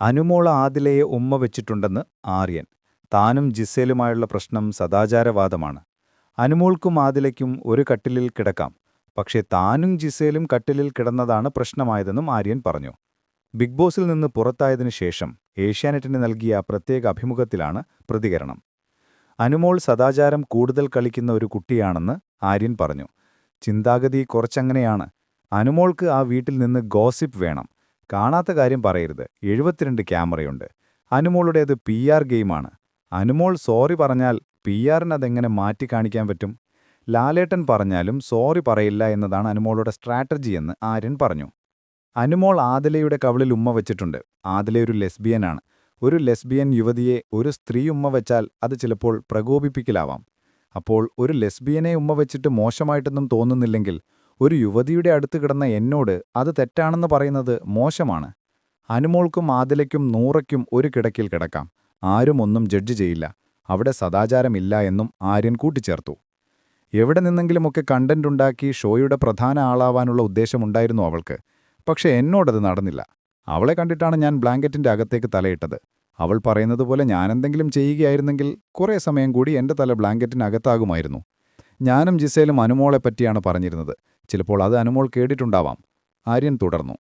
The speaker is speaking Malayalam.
അനുമോൾ ആദിലയെ ഉമ്മ വെച്ചിട്ടുണ്ടെന്ന് ആര്യൻ. താനും ജിസേലുമായുള്ള പ്രശ്നം സദാചാരവാദമാണ്. അനുമോൾക്കും ആദിലയ്ക്കും ഒരു കട്ടിലിൽ കിടക്കാം. പക്ഷേ താനും ജിസേലും കട്ടിലിൽ കിടന്നതാണ് പ്രശ്നമായതെന്നും ആര്യൻ പറഞ്ഞു. ബിഗ് ബോസിൽ നിന്ന് പുറത്തായതിനു ശേഷം ഏഷ്യാനെറ്റിന് നൽകിയ പ്രത്യേക അഭിമുഖത്തിലാണ് പ്രതികരണം. അനുമോൾ സദാചാരം കൂടുതൽ കളിക്കുന്ന ഒരു കുട്ടിയാണെന്ന് ആര്യൻ പറഞ്ഞു. ചിന്താഗതി കുറച്ചങ്ങനെയാണ്. അനുമോൾക്ക് ആ വീട്ടിൽ നിന്ന് ഗോസിപ്പ് വേണം. കാണാത്ത കാര്യം പറയരുത്. എഴുപത്തിരണ്ട് ക്യാമറയുണ്ട്. അനുമോളുടേത് പി ആർ ഗെയിമാണ്. അനുമോൾ സോറി പറഞ്ഞാൽ പി ആറിനതെങ്ങനെ മാറ്റി കാണിക്കാൻ പറ്റും? ലാലേട്ടൻ പറഞ്ഞാലും സോറി പറയില്ല എന്നതാണ് അനുമോളുടെ സ്ട്രാറ്റജി എന്ന് ആര്യൻ പറഞ്ഞു. അനുമോൾ ആദിലയുടെ കവളിൽ ഉമ്മ വെച്ചിട്ടുണ്ട്. ആദില ഒരു ലെസ്ബിയനാണ്. ഒരു ലെസ്ബിയൻ യുവതിയെ ഒരു സ്ത്രീ ഉമ്മ വെച്ചാൽ അത് ചിലപ്പോൾ പ്രകോപിപ്പിക്കലാവാം. അപ്പോൾ ഒരു ലെസ്ബിയനെ ഉമ്മ വെച്ചിട്ട് മോശമായിട്ടൊന്നും തോന്നുന്നില്ലെങ്കിൽ ഒരു യുവതിയുടെ അടുത്ത് കിടന്ന എന്നോട് അത് തെറ്റാണെന്ന് പറയുന്നത് മോശമാണ്. അനുമോൾക്കും ആദിലയ്ക്കും നൂറയ്ക്കും ഒരു കിടക്കിൽ കിടക്കാം. ആരും ഒന്നും ജഡ്ജ് ചെയ്യില്ല. അവിടെ സദാചാരമില്ല എന്നും ആര്യൻ കൂട്ടിച്ചേർത്തു. എവിടെ നിന്നെങ്കിലുമൊക്കെ കണ്ടന്റ് ഉണ്ടാക്കി ഷോയുടെ പ്രധാന ആളാവാനുള്ള ഉദ്ദേശമുണ്ടായിരുന്നു അവൾക്ക്. പക്ഷെ എന്നോടത് നടന്നില്ല. അവളെ കണ്ടിട്ടാണ് ഞാൻ ബ്ലാങ്കറ്റിന്റെ അകത്തേക്ക് തലയിട്ടത്. അവൾ പറയുന്നത് പോലെ ഞാനെന്തെങ്കിലും ചെയ്യുകയായിരുന്നെങ്കിൽ കുറേ സമയം കൂടി എന്റെ തല ബ്ലാങ്കറ്റിനകത്താകുമായിരുന്നു. ഞാനും ജിസേലും അനുമോളെ പറ്റിയാണ് പറഞ്ഞിരുന്നത്. ചിലപ്പോൾ അത് അനുമോൾ കേട്ടിട്ടുണ്ടാവാം. ആര്യൻ തുടർന്നു.